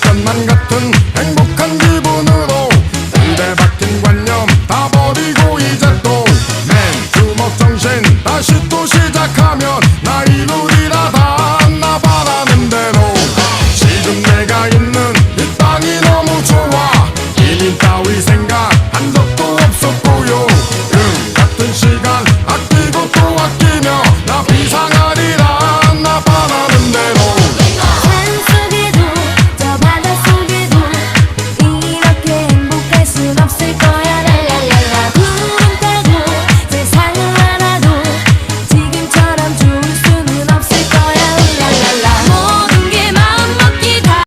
것만 같은 행복한 기분으로 입에 박힌 관념 다 버리고 이제 또맨 주먹 정신 다시 또 시작하면 나 이룰이라 다나 바라는 대로. 지금 내가 있는 땅이 너무 좋아. 이민 따위 생각 한 적도